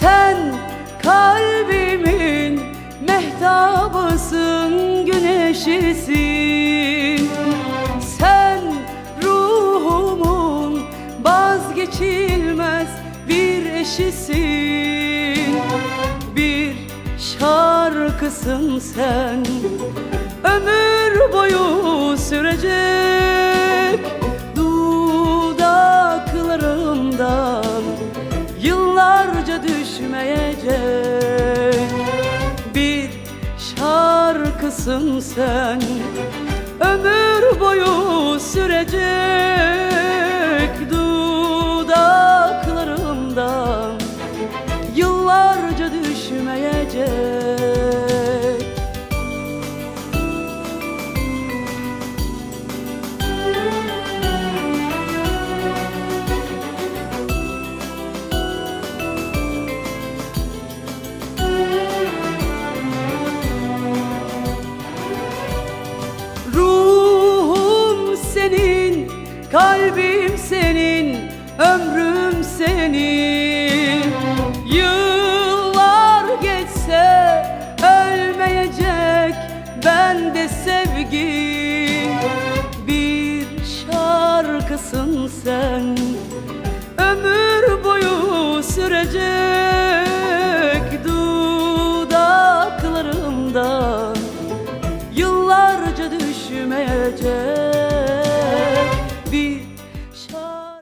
Sen kalbimin mehtabısın, güneşisin. Sen ruhumun vazgeçilmez bir eşisin. Bir şarkısın sen Ömür boyu sürecek. Dudaklarımdan Yıllarca düşmeyecek. Bir şarkısın sen Ömür boyu sürecek. Dudaklarımdan Yıllarca düşmeyecek ömrüm senin Yıllar geçse ölmeyecek ben de sevgi. Bir şarkısın sen. Ömür boyu sürecek Dudaklarımdan yıllarca düşmeyecek